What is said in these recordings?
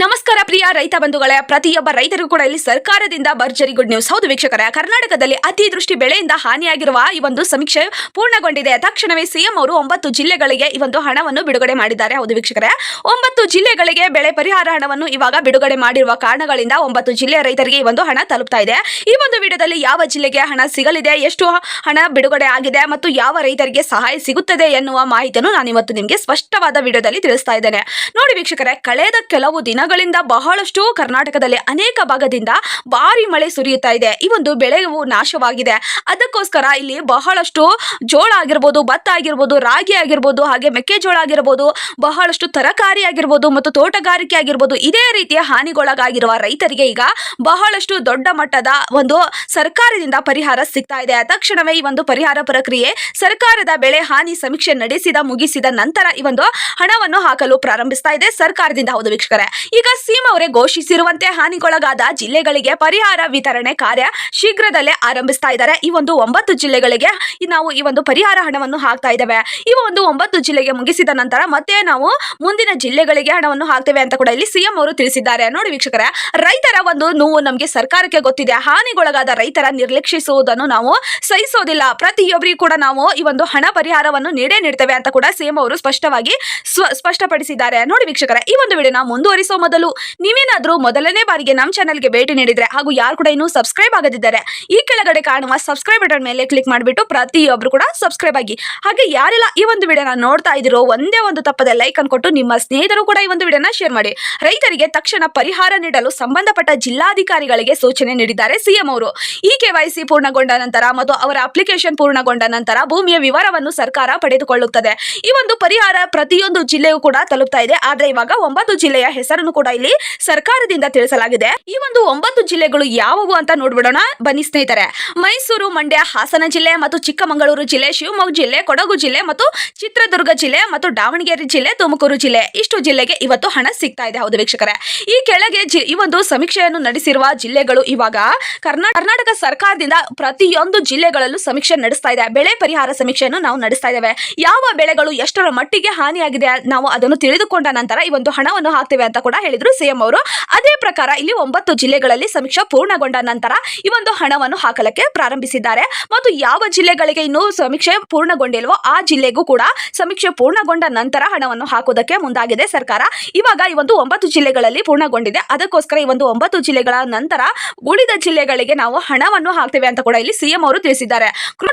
नमस्कार ನಮಸ್ಕಾರ ಪ್ರಿಯ ರೈತ ಬಂಧುಗಳೇ, ಪ್ರತಿಯೊಬ್ಬ ರೈತರಿಗೂ ಕೂಡ ಇಲ್ಲಿ ಸರ್ಕಾರದಿಂದ ಭರ್ಜರಿ ಗುಡ್ ನ್ಯೂಸ್ ಹೌದು ವೀಕ್ಷಕರೇ, ಕರ್ನಾಟಕದಲ್ಲಿ ಅತಿವೃಷ್ಟಿ ಬೆಳೆಯಿಂದ ಹಾನಿಯಾಗಿರುವ ಈ ಒಂದು ಸಮೀಕ್ಷೆ ಪೂರ್ಣಗೊಂಡಿದೆ. ತಕ್ಷಣವೇ ಸಿಎಂ ಅವರು ಒಂಬತ್ತು ಜಿಲ್ಲೆಗಳಿಗೆ ಈ ಒಂದು ಹಣವನ್ನು ಬಿಡುಗಡೆ ಮಾಡಿದ್ದಾರೆ. ಹೌದು ವೀಕ್ಷಕರೇ, ಒಂಬತ್ತು ಜಿಲ್ಲೆಗಳಿಗೆ ಬೆಳೆ ಪರಿಹಾರ ಹಣವನ್ನು ಇವಾಗ ಬಿಡುಗಡೆ ಮಾಡಿರುವ ಕಾರಣಗಳಿಂದ ಒಂಬತ್ತು ಜಿಲ್ಲೆಯ ರೈತರಿಗೆ ಈ ಒಂದು ಹಣ ತಲುಪ್ತಾ ಇದೆ. ಈ ಒಂದು ವಿಡಿಯೋದಲ್ಲಿ ಯಾವ ಜಿಲ್ಲೆಗೆ ಹಣ ಸಿಗಲಿದೆ, ಎಷ್ಟು ಹಣ ಬಿಡುಗಡೆ ಆಗಿದೆ ಮತ್ತು ಯಾವ ರೈತರಿಗೆ ಸಹಾಯ ಸಿಗುತ್ತದೆ ಎನ್ನುವ ಮಾಹಿತಿಯನ್ನು ನಾನು ಇವತ್ತು ನಿಮಗೆ ಸ್ಪಷ್ಟವಾದ ವಿಡಿಯೋದಲ್ಲಿ ತಿಳಿಸ್ತಾ ಇದ್ದೇನೆ. ನೋಡಿ ವೀಕ್ಷಕರೇ, ಕಳೆದ ಕೆಲವು ದಿನಗಳಿಂದ ಬಹಳಷ್ಟು ಕರ್ನಾಟಕದಲ್ಲಿ ಅನೇಕ ಭಾಗದಿಂದ ಭಾರಿ ಮಳೆ ಸುರಿಯುತ್ತಾ ಇದೆ. ಈ ಒಂದು ಬೆಳೆವು ನಾಶವಾಗಿದೆ. ಅದಕ್ಕೋಸ್ಕರ ಇಲ್ಲಿ ಬಹಳಷ್ಟು ಜೋಳ ಆಗಿರ್ಬೋದು, ಭತ್ತ ಆಗಿರ್ಬೋದು, ರಾಗಿ ಆಗಿರ್ಬೋದು, ಹಾಗೆ ಮೆಕ್ಕೆಜೋಳ ಆಗಿರ್ಬೋದು, ಬಹಳಷ್ಟು ತರಕಾರಿ ಆಗಿರ್ಬೋದು ಮತ್ತು ತೋಟಗಾರಿಕೆ ಆಗಿರ್ಬೋದು ಇದೇ ರೀತಿಯ ಹಾನಿಗೊಳಗಾಗಿರುವ ರೈತರಿಗೆ ಈಗ ಬಹಳಷ್ಟು ದೊಡ್ಡ ಮಟ್ಟದ ಒಂದು ಸರ್ಕಾರದಿಂದ ಪರಿಹಾರ ಸಿಗ್ತಾ ಇದೆ. ತಕ್ಷಣವೇ ಈ ಒಂದು ಪರಿಹಾರ ಪ್ರಕ್ರಿಯೆ ಸರ್ಕಾರದ ಬೆಳೆ ಹಾನಿ ಸಮೀಕ್ಷೆ ನಡೆಸಿದ, ಮುಗಿಸಿದ ನಂತರ ಈ ಒಂದು ಹಣವನ್ನು ಹಾಕಲು ಪ್ರಾರಂಭಿಸ್ತಾ ಇದೆ ಸರ್ಕಾರದಿಂದ. ಹೌದು ವೀಕ್ಷಕರೇ, ಈಗ ಸಿಎಂ ಅವರೇ ಘೋಷಿಸಿರುವಂತೆ ಹಾನಿಗೊಳಗಾದ ಜಿಲ್ಲೆಗಳಿಗೆ ಪರಿಹಾರ ವಿತರಣೆ ಕಾರ್ಯ ಶೀಘ್ರದಲ್ಲೇ ಆರಂಭಿಸ್ತಾ ಇದ್ದಾರೆ. ಈ ಒಂದು ಒಂಬತ್ತು ಜಿಲ್ಲೆಗಳಿಗೆ ನಾವು ಈ ಒಂದು ಪರಿಹಾರ ಹಣವನ್ನು ಹಾಕ್ತಾ ಇದ್ದೇವೆ. ಈ ಒಂದು ಒಂಬತ್ತು ಜಿಲ್ಲೆಗೆ ಮುಗಿಸಿದ ನಂತರ ಮತ್ತೆ ನಾವು ಮುಂದಿನ ಜಿಲ್ಲೆಗಳಿಗೆ ಹಣವನ್ನು ಹಾಕ್ತೇವೆ ಅಂತ ಕೂಡ ಇಲ್ಲಿ ಸಿಎಂ ಅವರು ತಿಳಿಸಿದ್ದಾರೆ. ನೋಡಿ ವೀಕ್ಷಕರೇ, ರೈತರ ಒಂದು ನೋವು ನಮಗೆ ಸರ್ಕಾರಕ್ಕೆ ಗೊತ್ತಿದೆ. ಹಾನಿಗೊಳಗಾದ ರೈತರ ನಿರ್ಲಕ್ಷಿಸುವುದನ್ನು ನಾವು ಸಹಿಸೋದಿಲ್ಲ. ಪ್ರತಿಯೊಬ್ಬರಿಗೂ ಕೂಡ ನಾವು ಈ ಒಂದು ಹಣ ಪರಿಹಾರವನ್ನು ನೀಡೇ ನೀಡ್ತೇವೆ ಅಂತ ಕೂಡ ಸಿಎಂ ಅವರು ಸ್ಪಷ್ಟವಾಗಿ ಸ್ಪಷ್ಟಪಡಿಸಿದ್ದಾರೆ. ನೋಡಿ ವೀಕ್ಷಕರೇ, ಈ ಒಂದು ವಿಡಿಯೋನ ಮುಂದುವರಿಸುವ ಮೊದಲು ನೀವೇನಾದ್ರೂ ಮೊದಲನೇ ಬಾರಿಗೆ ನಮ್ಮ ಚಾನಲ್ಗೆ ಭೇಟಿ ನೀಡಿದ್ರೆ ಹಾಗೂ ಯಾರು ಕೂಡ ಇನ್ನೂ ಸಬ್ಸ್ಕ್ರೈಬ್ ಆಗದಿದ್ದಾರೆ ಈ ಕೆಳಗಡೆ ಕಾಣುವ ಸಬ್ಸ್ಕ್ರೈಬ್ ಬಟನ್ ಮೇಲೆ ಕ್ಲಿಕ್ ಮಾಡಿಬಿಟ್ಟು ಪ್ರತಿಯೊಬ್ಬರು ಕೂಡ ಸಬ್ಸ್ಕ್ರೈಬ್ ಆಗಿ. ಹಾಗೆ ಯಾರೆಲ್ಲ ಈ ಒಂದು ವಿಡಿಯೋನ ನೋಡ್ತಾ ಇದ್ದೀರೋ ಒಂದೇ ಒಂದು ತಪ್ಪದೆ ಲೈಕ್ ಅನ್ಕೊಟ್ಟು ನಿಮ್ಮ ಸ್ನೇಹಿತರು ಕೂಡ ಈ ಒಂದು ವಿಡಿಯೋನ ಶೇರ್ ಮಾಡಿ. ರೈತರಿಗೆ ತಕ್ಷಣ ಪರಿಹಾರ ನೀಡಲು ಸಂಬಂಧಪಟ್ಟ ಜಿಲ್ಲಾಧಿಕಾರಿಗಳಿಗೆ ಸೂಚನೆ ನೀಡಿದ್ದಾರೆ ಸಿಎಂ ಅವರು. ಈ ಕೆವೈಸಿ ಪೂರ್ಣಗೊಂಡ ನಂತರ ಮತ್ತು ಅವರ ಅಪ್ಲಿಕೇಶನ್ ಪೂರ್ಣಗೊಂಡ ನಂತರ ಭೂಮಿಯ ವಿವರವನ್ನು ಸರ್ಕಾರ ಪಡೆದುಕೊಳ್ಳುತ್ತದೆ. ಈ ಒಂದು ಪರಿಹಾರ ಪ್ರತಿಯೊಂದು ಜಿಲ್ಲೆಯೂ ಕೂಡ ತಲುಪ್ತಾ ಇದೆ. ಆದ್ರೆ ಇವಾಗ ಒಂಬತ್ತು ಜಿಲ್ಲೆಯ ಹೆಸರನ್ನು ಕೂಡ ಇಲ್ಲಿ ಸರ್ಕಾರದಿಂದ ತಿಳಿಸಲಾಗಿದೆ. ಈ ಒಂದು ಒಂಬತ್ತು ಜಿಲ್ಲೆಗಳು ಯಾವುವು ಅಂತ ನೋಡ್ಬಿಡೋಣ. ಬನ್ನಿ ಸ್ನೇಹಿತರೆ, ಮೈಸೂರು, ಮಂಡ್ಯ, ಹಾಸನ ಜಿಲ್ಲೆ ಮತ್ತು ಚಿಕ್ಕಮಗಳೂರು ಜಿಲ್ಲೆ, ಶಿವಮೊಗ್ಗ ಜಿಲ್ಲೆ, ಕೊಡಗು ಜಿಲ್ಲೆ ಮತ್ತು ಚಿತ್ರದುರ್ಗ ಜಿಲ್ಲೆ ಮತ್ತು ದಾವಣಗೆರೆ ಜಿಲ್ಲೆ, ತುಮಕೂರು ಜಿಲ್ಲೆ. ಇಷ್ಟು ಜಿಲ್ಲೆಗೆ ಇವತ್ತು ಹಣ ಸಿಗ್ತಾ ಇದೆ. ಹೌದು ವೀಕ್ಷಕರೇ. ಈ ಕೆಳಗೆ ಈ ಒಂದು ಸಮೀಕ್ಷೆಯನ್ನು ನಡೆಸಿರುವ ಜಿಲ್ಲೆಗಳು ಇವಾಗ ಕರ್ನಾ, ಕರ್ನಾಟಕ ಸರ್ಕಾರದಿಂದ ಪ್ರತಿಯೊಂದು ಜಿಲ್ಲೆಗಳಲ್ಲೂ ಸಮೀಕ್ಷೆ ನಡೆಸ್ತಾ ಇದೆ. ಬೆಳೆ ಪರಿಹಾರ ಸಮೀಕ್ಷೆಯನ್ನು ನಾವು ನಡೆಸ್ತಾ ಇದ್ದೇವೆ. ಯಾವ ಬೆಳೆಗಳು ಎಷ್ಟರ ಮಟ್ಟಿಗೆ ಹಾನಿಯಾಗಿದೆ ನಾವು ಅದನ್ನು ತಿಳಿದುಕೊಂಡ ನಂತರ ಈ ಒಂದು ಹಣವನ್ನು ಹಾಕ್ತೇವೆ ಅಂತ ಕೂಡ ಹೇಳಿದ್ರು ಸಿಎಂ ಅವರು. ಅದೇ ಪ್ರಕಾರ ಇಲ್ಲಿ ಒಂಬತ್ತು ಜಿಲ್ಲೆಗಳಲ್ಲಿ ಸಮೀಕ್ಷೆ ಪೂರ್ಣಗೊಂಡ ನಂತರ ಈ ಒಂದು ಹಣವನ್ನು ಹಾಕಲಕ್ಕೆ ಪ್ರಾರಂಭಿಸಿದ್ದಾರೆ. ಮತ್ತು ಯಾವ ಜಿಲ್ಲೆಗಳಿಗೆ ಇನ್ನೂ ಸಮೀಕ್ಷೆ ಪೂರ್ಣಗೊಂಡಿಲ್ವೋ ಆ ಜಿಲ್ಲೆಗೂ ಕೂಡ ಸಮೀಕ್ಷೆ ಪೂರ್ಣಗೊಂಡ ನಂತರ ಹಣವನ್ನು ಹಾಕುವುದಕ್ಕೆ ಮುಂದಾಗಿದೆ ಸರ್ಕಾರ. ಇವಾಗ ಈ ಒಂದು ಒಂಬತ್ತು ಜಿಲ್ಲೆಗಳಲ್ಲಿ ಪೂರ್ಣಗೊಂಡಿದೆ. ಅದಕ್ಕೋಸ್ಕರ ಈ ಒಂದು ಒಂಬತ್ತು ಜಿಲ್ಲೆಗಳ ನಂತರ ಉಳಿದ ಜಿಲ್ಲೆಗಳಿಗೆ ನಾವು ಹಣವನ್ನು ಹಾಕ್ತೇವೆ ಅಂತ ಕೂಡ ಇಲ್ಲಿ ಸಿಎಂ ಅವರು ತಿಳಿಸಿದ್ದಾರೆ.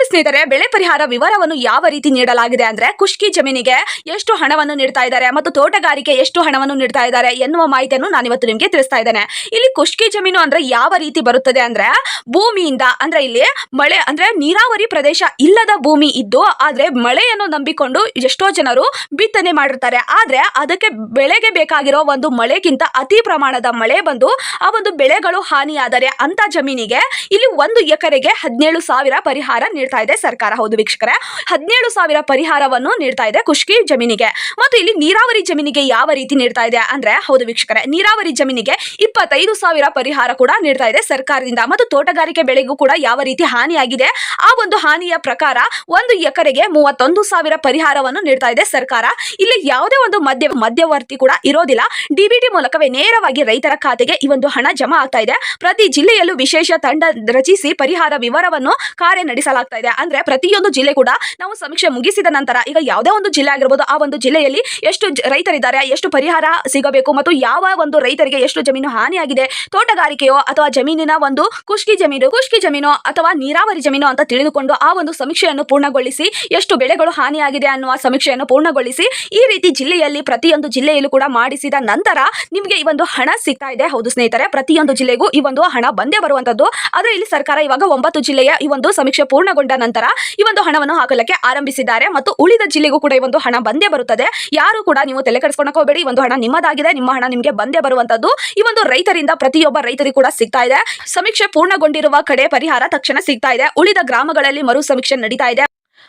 ಸ್ನೇಹಿತರೆ, ಬೆಳೆ ಪರಿಹಾರ ವಿವರವನ್ನು ಯಾವ ರೀತಿ ನೀಡಲಾಗಿದೆ ಅಂದ್ರೆ ಖುಷ್ಕಿ ಜಮೀನಿಗೆ ಎಷ್ಟು ಹಣವನ್ನು ನೀಡ್ತಾ ಇದ್ದಾರೆ ಮತ್ತು ತೋಟಗಾರಿಕೆ ಎಷ್ಟು ಹಣವನ್ನು ನೀಡ್ತಾ ಇದ್ದಾರೆ ಎನ್ನುವ ಮಾಹಿತಿಯನ್ನು ನಾನು ಇವತ್ತು ನಿಮಗೆ ತಿಳಿಸ್ತಾ ಇದ್ದೇನೆ. ಇಲ್ಲಿ ಖುಷ್ಕಿ ಜಮೀನು ಅಂದ್ರೆ ಯಾವ ರೀತಿ ಬರುತ್ತದೆ ಅಂದ್ರೆ, ಭೂಮಿಯಿಂದ ಅಂದ್ರೆ ಇಲ್ಲಿ ಮಳೆ ಅಂದ್ರೆ ನೀರಾವರಿ ಪ್ರದೇಶ ಇಲ್ಲದ ಭೂಮಿ ಇದ್ದು, ಆದ್ರೆ ಮಳೆಯನ್ನು ನಂಬಿಕೊಂಡು ಎಷ್ಟೋ ಜನರು ಬಿತ್ತನೆ ಮಾಡಿರ್ತಾರೆ. ಆದ್ರೆ ಅದಕ್ಕೆ ಬೆಳೆಗೆ ಬೇಕಾಗಿರೋ ಒಂದು ಮಳೆಗಿಂತ ಅತಿ ಪ್ರಮಾಣದ ಮಳೆ ಬಂದು, ಆ ಒಂದು ಬೆಳೆಗಳು ಹಾನಿಯಾದರೆ ಅಂತ ಜಮೀನಿಗೆ ಇಲ್ಲಿ ಒಂದು ಎಕರೆಗೆ ಹದಿನೇಳು ಸಾವಿರ ಪರಿಹಾರ ನೀಡ್ತಾ ಇದೆ ಸರ್ಕಾರ. ಹೌದು ವೀಕ್ಷಕರೇ, ಹದಿನೇಳು ಸಾವಿರ ಪರಿಹಾರವನ್ನು ನೀಡ್ತಾ ಇದೆ ಖುಷ್ಕಿ ಜಮೀನಿಗೆ. ಮತ್ತು ಇಲ್ಲಿ ನೀರಾವರಿ ಜಮೀನಿಗೆ ಯಾವ ರೀತಿ ನೀಡ್ತಾ ಇದೆ ಅಂದ್ರೆ, ಹೌದು ವೀಕ್ಷಕರೇ ನೀರಾವರಿ ಜಮೀನಿಗೆ ಇಪ್ಪತ್ತೈದು ಸಾವಿರ ಪರಿಹಾರ ಕೂಡ ನೀಡ್ತಾ ಇದೆ ಸರ್ಕಾರದಿಂದ. ಮತ್ತು ತೋಟಗಾರಿಕೆ ಬೆಳೆಗೂ ಕೂಡ ಯಾವ ರೀತಿ ಹಾನಿಯಾಗಿದೆ? ಆ ಒಂದು ಹಾನಿಯ ಪ್ರಕಾರ ಒಂದು ಎಕರೆಗೆ ಮೂವತ್ತೊಂದು ಸಾವಿರ ಪರಿಹಾರವನ್ನು ನೀಡ್ತಾ ಇದೆ ಸರ್ಕಾರ. ಇಲ್ಲಿ ಯಾವುದೇ ಒಂದು ಮಧ್ಯ ಮಧ್ಯವರ್ತಿ ಕೂಡ ಇರೋದಿಲ್ಲ. ಡಿಬಿಟಿ ಮೂಲಕವೇ ನೇರವಾಗಿ ರೈತರ ಖಾತೆಗೆ ಈ ಒಂದು ಹಣ ಜಮಾ ಆಗ್ತಾ ಇದೆ. ಪ್ರತಿ ಜಿಲ್ಲೆಯಲ್ಲೂ ವಿಶೇಷ ತಂಡ ರಚಿಸಿ ಪರಿಹಾರ ವಿವರವನ್ನು ಕಾರ್ಯ ನಡೆಸಲಾಗ್ತಾ ಇದೆ. ಅಂದ್ರೆ ಪ್ರತಿಯೊಂದು ಜಿಲ್ಲೆ ಕೂಡ ನಾವು ಸಮೀಕ್ಷೆ ಮುಗಿಸಿದ ನಂತರ ಈಗ ಯಾವುದೇ ಒಂದು ಜಿಲ್ಲೆ ಆಗಿರ್ಬೋದು, ಆ ಒಂದು ಜಿಲ್ಲೆಯಲ್ಲಿ ಎಷ್ಟು ರೈತರಿದ್ದಾರೆ, ಎಷ್ಟು ಪರಿಹಾರ ಸಿಗಬೇಕು, ಮತ್ತು ಯಾವ ಒಂದು ರೈತರಿಗೆ ಎಷ್ಟು ಜಮೀನು ಹಾನಿಯಾಗಿದೆ, ತೋಟಗಾರಿಕೆಯೋ ಅಥವಾ ಜಮೀನಿನ ಒಂದು ಕುಷ್ಕಿ ಜಮೀನು, ಖುಷ್ಕಿ ಜಮೀನು ಅಥವಾ ನೀರಾವರಿ ಜಮೀನು ಅಂತ ತಿಳಿದುಕೊಂಡು ಆ ಒಂದು ಸಮೀಕ್ಷೆಯನ್ನು ಪೂರ್ಣಗೊಳಿಸಿ ಎಷ್ಟು ಬೆಳೆಗಳು ಹಾನಿಯಾಗಿದೆ ಅನ್ನುವ ಸಮೀಕ್ಷೆಯನ್ನು ಪೂರ್ಣಗೊಳಿಸಿ ಈ ರೀತಿ ಜಿಲ್ಲೆಯಲ್ಲಿ ಪ್ರತಿಯೊಂದು ಜಿಲ್ಲೆಯಲ್ಲೂ ಕೂಡ ಮಾಡಿಸಿದ ನಂತರ ನಿಮಗೆ ಈ ಒಂದು ಹಣ ಸಿಗ್ತಾ ಇದೆ. ಹೌದು ಸ್ನೇಹಿತರೆ, ಪ್ರತಿಯೊಂದು ಜಿಲ್ಲೆಗೂ ಈ ಒಂದು ಹಣ ಬಂದೇ ಬರುವಂತದ್ದು ಆದರೆ ಇಲ್ಲಿ ಸರ್ಕಾರ ಇವಾಗ ಒಂಬತ್ತು ಜಿಲ್ಲೆಯ ಈ ಒಂದು ಸಮೀಕ್ಷೆ ಪೂರ್ಣಗೊಂಡ ನಂತರ ಈ ಒಂದು ಹಣವನ್ನು ಹಾಕಲಿಕ್ಕೆ ಆರಂಭಿಸಿದ್ದಾರೆ. ಮತ್ತು ಉಳಿದ ಜಿಲ್ಲೆಗೂ ಕೂಡ ಈ ಒಂದು ಹಣ ಬಂದೇ ಬರುತ್ತದೆ. ಯಾರು ಕೂಡ ನೀವು ತಲೆ ಕೆಡಿಸ್ಕೊಳಕ್ ಹೋಗಬೇಡಿ. ಒಂದು ಹಣ ನಿಮ್ಮದಾಗಿದೆ. ನಿಮ್ಮ ಹಣ ನಿಮಗೆ ಬಂದೇ ಬರುವಂತದ್ದು ಈ ಒಂದು ರೈತರಿಂದ ಪ್ರತಿಯೊಬ್ಬ ರೈತರಿಗೂ ಕೂಡ ಸಿಗ್ತಾ ಇದೆ. ಸಮೀಕ್ಷೆ ಪೂರ್ಣಗೊಂಡಿರುವ ಕಡೆ ಪರಿಹಾರ ತಕ್ಷಣ ಸಿಗ್ತಾ ಇದೆ. ಉಳಿದ ಗ್ರಾಮಗಳಲ್ಲಿ ಮರು ಸಮೀಕ್ಷೆ ನಡೀತಾ ಇದೆ.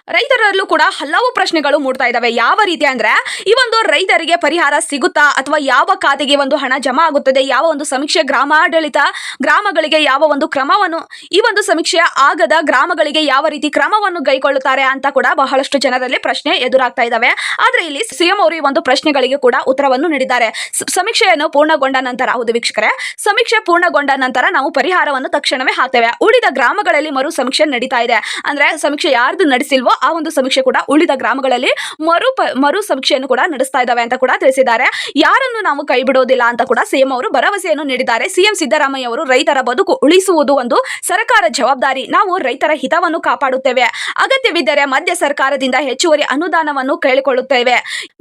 ರೈತರಲ್ಲೂ ಕೂಡ ಹಲವು ಪ್ರಶ್ನೆಗಳು ಮೂಡ್ತಾ ಇದಾವೆ. ಯಾವ ರೀತಿ ಅಂದ್ರೆ, ಈ ಒಂದು ರೈತರಿಗೆ ಪರಿಹಾರ ಸಿಗುತ್ತಾ ಅಥವಾ ಯಾವ ಖಾತೆಗೆ ಒಂದು ಹಣ ಜಮಾ ಆಗುತ್ತದೆ, ಯಾವ ಒಂದು ಸಮೀಕ್ಷೆ ಗ್ರಾಮಾಡಳಿತ ಗ್ರಾಮಗಳಿಗೆ ಯಾವ ಒಂದು ಕ್ರಮವನ್ನು, ಈ ಒಂದು ಸಮೀಕ್ಷೆ ಆಗದ ಗ್ರಾಮಗಳಿಗೆ ಯಾವ ರೀತಿ ಕ್ರಮವನ್ನು ಕೈಗೊಳ್ಳುತ್ತಾರೆ ಅಂತ ಕೂಡ ಬಹಳಷ್ಟು ಜನರಲ್ಲಿ ಪ್ರಶ್ನೆ ಎದುರಾಗ್ತಾ ಇದಾವೆ. ಆದ್ರೆ ಇಲ್ಲಿ ಸಿಎಂ ಅವರು ಈ ಒಂದು ಪ್ರಶ್ನೆಗಳಿಗೆ ಕೂಡ ಉತ್ತರವನ್ನು ನೀಡಿದ್ದಾರೆ. ಸಮೀಕ್ಷೆಯನ್ನು ಪೂರ್ಣಗೊಂಡ ನಂತರ, ಹೌದು ವೀಕ್ಷಕರೇ, ಸಮೀಕ್ಷೆ ಪೂರ್ಣಗೊಂಡ ನಂತರ ನಾವು ಪರಿಹಾರವನ್ನು ತಕ್ಷಣವೇ ಹಾಕ್ತೇವೆ. ಉಳಿದ ಗ್ರಾಮಗಳಲ್ಲಿ ಮರು ಸಮೀಕ್ಷೆ ನಡೀತಾ ಇದೆ. ಅಂದ್ರೆ, ಸಮೀಕ್ಷೆ ಯಾರ್ದು ನಡೆಸಿಲ್ವೋ ಆ ಒಂದು ಸಮೀಕ್ಷೆ ಕೂಡ ಉಳಿದ ಗ್ರಾಮಗಳಲ್ಲಿ ಮರು ಮರು ಸಮೀಕ್ಷೆಯನ್ನು ಕೂಡ ನಡೆಸ್ತಾ ಇದ್ದಾವೆ ಅಂತ ಕೂಡ ತಿಳಿಸಿದ್ದಾರೆ. ಯಾರನ್ನು ನಾವು ಕೈ ಬಿಡೋದಿಲ್ಲ ಅಂತ ಕೂಡ ಸಿಎಂ ಅವರು ಭರವಸೆಯನ್ನು ನೀಡಿದ್ದಾರೆ. ಸಿಎಂ ಸಿದ್ದರಾಮಯ್ಯ ಅವರು ರೈತರ ಬದುಕು ಉಳಿಸುವುದು ಒಂದು ಸರ್ಕಾರ ಜವಾಬ್ದಾರಿ. ನಾವು ರೈತರ ಹಿತವನ್ನು ಕಾಪಾಡುತ್ತೇವೆ. ಅಗತ್ಯವಿದ್ದರೆ ಮಧ್ಯ ಸರ್ಕಾರದಿಂದ ಹೆಚ್ಚುವರಿ ಅನುದಾನವನ್ನು ಕೇಳಿಕೊಳ್ಳುತ್ತೇವೆ.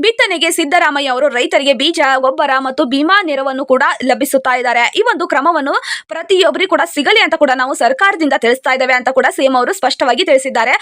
ಬಿತ್ತನೆಗೆ ಸಿದ್ದರಾಮಯ್ಯ ಅವರು ರೈತರಿಗೆ ಬೀಜ, ಗೊಬ್ಬರ ಮತ್ತು ಭೀಮಾ ನೆರವನ್ನು ಕೂಡ ಲಭಿಸುತ್ತಾ ಇದ್ದಾರೆ. ಈ ಒಂದು ಕ್ರಮವನ್ನು ಪ್ರತಿಯೊಬ್ಬರಿಗೂ ಕೂಡ ಸಿಗಲಿ ಅಂತ ಕೂಡ ನಾವು ಸರ್ಕಾರದಿಂದ ತಿಳಿಸ್ತಾ ಇದ್ದೇವೆ ಅಂತ ಕೂಡ ಸಿಎಂ ಅವರು ಸ್ಪಷ್ಟವಾಗಿ ತಿಳಿಸಿದ್ದಾರೆ.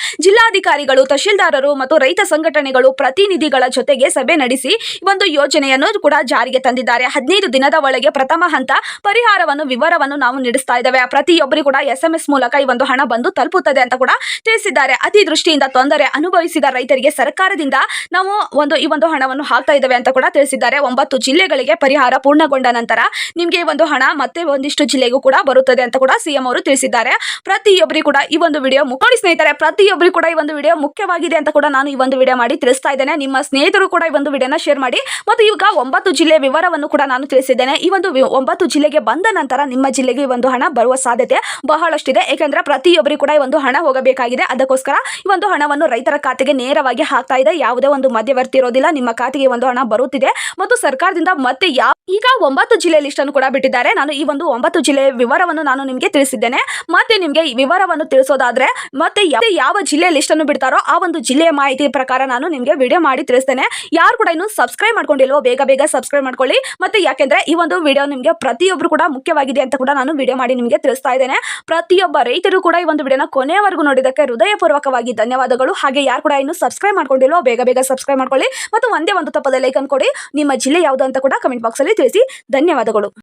ಜಿಲ್ಲಾಧಿಕಾರಿಗಳು ತಹಶೀಲ್ದಾರರು ಮತ್ತು ರೈತ ಸಂಘಟನೆಗಳು ಪ್ರತಿನಿಧಿಗಳ ಜೊತೆಗೆ ಸಭೆ ನಡೆಸಿ ಒಂದು ಯೋಜನೆಯನ್ನು ಕೂಡ ಜಾರಿಗೆ ತಂದಿದ್ದಾರೆ. ಹದಿನೈದು ದಿನದ ಒಳಗೆ ಪ್ರಥಮ ಹಂತ ಪರಿಹಾರವನ್ನು, ವಿವರವನ್ನು ನಾವು ನೀಡಿಸ್ತಾ ಇದ್ದೇವೆ. ಪ್ರತಿಯೊಬ್ಬರಿಗೂ ಕೂಡ ಎಸ್ ಎಂ ಮೂಲಕ ಈ ಒಂದು ಹಣ ಬಂದು ತಲುಪುತ್ತದೆ ಅಂತ ಕೂಡ ತಿಳಿಸಿದ್ದಾರೆ. ಅತಿ ದೃಷ್ಟಿಯಿಂದ ತೊಂದರೆ ಅನುಭವಿಸಿದ ರೈತರಿಗೆ ಸರ್ಕಾರದಿಂದ ನಾವು ಒಂದು, ಈ ಒಂದು ಹಣವನ್ನು ಹಾಕ್ತಾ ಇದ್ದೇವೆ ಅಂತ ಕೂಡ ತಿಳಿಸಿದ್ದಾರೆ. ಒಂಬತ್ತು ಜಿಲ್ಲೆಗಳಿಗೆ ಪರಿಹಾರ ಪೂರ್ಣಗೊಂಡ ನಂತರ ನಿಮಗೆ ಒಂದು ಹಣ ಮತ್ತೆ ಒಂದಿಷ್ಟು ಜಿಲ್ಲೆಗೂ ಕೂಡ ಬರುತ್ತದೆ ಅಂತ ಕೂಡ ಸಿಎಂ ಅವರು ತಿಳಿಸಿದ್ದಾರೆ. ಪ್ರತಿಯೊಬ್ಬರಿಗೂ ಕೂಡ ಈ ಒಂದು ವಿಡಿಯೋ ನೋಡಿ ಸ್ನೇಹಿತರೆ, ಪ್ರತಿಯೊಬ್ಬರಿಗೂ ಕೂಡ ಈ ಒಂದು ವಿಡಿಯೋ ಮುಖ್ಯವಾಗಿದೆ ಅಂತ ಕೂಡ ನಾನು ಈ ಒಂದು ವಿಡಿಯೋ ಮಾಡಿ ತಿಳಿಸ್ತಾ ಇದ್ದೇನೆ. ನಿಮ್ಮ ಸ್ನೇಹಿತರು ಕೂಡ ಈ ಒಂದು ವಿಡಿಯೋನ ಶೇರ್ ಮಾಡಿ. ಮತ್ತು ಈಗ ಒಂಬತ್ತು ಜಿಲ್ಲೆ ವಿವರವನ್ನು ಕೂಡ ನಾನು ತಿಳಿಸಿದ್ದೇನೆ. ಈ ಒಂದು ಒಂಬತ್ತು ಜಿಲ್ಲೆಗೆ ಬಂದ ನಂತರ ನಿಮ್ಮ ಜಿಲ್ಲೆಗೆ ಈ ಒಂದು ಹಣ ಬರುವ ಸಾಧ್ಯತೆ ಬಹಳಷ್ಟಿದೆ. ಏಕೆಂದರೆ ಪ್ರತಿಯೊಬ್ಬರಿಗೂ ಕೂಡ ಈ ಒಂದು ಹಣ ಹೋಗಬೇಕಾಗಿದೆ. ಅದಕ್ಕೋಸ್ಕರ ಈ ಒಂದು ಹಣವನ್ನು ರೈತರ ಖಾತೆಗೆ ನೇರವಾಗಿ ಹಾಕ್ತಾ ಇದೆ. ಯಾವುದೇ ಒಂದು ಮಧ್ಯವರ್ತಿ ಇರೋದಿಲ್ಲ. ನಿಮ್ಮ ಖಾತೆಗೆ ಒಂದು ಹಣ ಬರುತ್ತಿದೆ. ಮತ್ತು ಸರ್ಕಾರದಿಂದ ಮತ್ತೆ ಯಾವ ಈಗ ಒಂಬತ್ತು ಜಿಲ್ಲೆ ಲಿಸ್ಟ್ ಅನ್ನು ಕೂಡ ಬಿಟ್ಟಿದ್ದಾರೆ. ನಾನು ಈ ಒಂದು ಒಂಬತ್ತು ಜಿಲ್ಲೆಯ ವಿವರವನ್ನು ನಾನು ನಿಮಗೆ ತಿಳಿಸಿದ್ದೇನೆ. ಮತ್ತೆ ನಿಮಗೆ ಈ ವಿವರವನ್ನು ತಿಳಿಸೋದಾದ್ರೆ ಮತ್ತೆ ಯಾವ- ಜಿಲ್ಲೆ ಲಿಸ್ಟ್ ಅನ್ನು ಬಿಡ್ತಾರೋ ಆ ಒಂದು ಜಿಲ್ಲೆಯ ಮಾಹಿತಿ ಪ್ರಕಾರ ನಾನು ನಿಮಗೆ ವಿಡಿಯೋ ಮಾಡಿ ತಿಳಿಸ್ತೇನೆ. ಯಾರು ಕೂಡ ಇನ್ನು ಸಬ್ಸ್ಕ್ರೈಬ್ ಮಾಡ್ಕೊಂಡಿಲ್ವೋ ಬೇಗ ಬೇಗ ಸಬ್ಸ್ಕ್ರೈಬ್ ಮಾಡ್ಕೊಳ್ಳಿ. ಮತ್ತೆ ಯಾಕೆಂದ್ರೆ ಈ ಒಂದು ವಿಡಿಯೋ ನಿಮಗೆ ಪ್ರತಿಯೊಬ್ಬರು ಕೂಡ ಮುಖ್ಯವಾಗಿದೆ ಅಂತ ಕೂಡ ನಾನು ವಿಡಿಯೋ ಮಾಡಿ ನಿಮಗೆ ತಿಳಿಸ್ತಾ ಇದ್ದೇನೆ. ಪ್ರತಿಯೊಬ್ಬ ರೈತರು ಕೂಡ ಈ ಒಂದು ವಿಡಿಯೋನ ಕೊನೆಯವರೆಗೂ ನೋಡಿದಕ್ಕೆ ಹೃದಯಪೂರ್ವಕವಾಗಿ ಧನ್ಯವಾದಗಳು. ಹಾಗೆ ಯಾರು ಕೂಡ ಇನ್ನು ಸಬ್ಸ್ಕ್ರೈಬ್ ಮಾಡ್ಕೊಂಡಿಲ್ವೋ ಬೇಗ ಬೇಗ ಸಬ್ಸ್ಕ್ರೈಬ್ ಮಾಡ್ಕೊಳ್ಳಿ. ಮತ್ತು ಒಂದೇ ಒಂದು ತಪ್ಪದ ಲೈಕನ್ ಕೊಡಿ. ನಿಮ್ಮ ಜಿಲ್ಲೆ ಯಾವುದು ಅಂತ ಕೂಡ ಕಮೆಂಟ್ ಬಾಕ್ಸಲ್ಲಿ ತಿಳಿಸಿ. ಧನ್ಯವಾದಗಳು.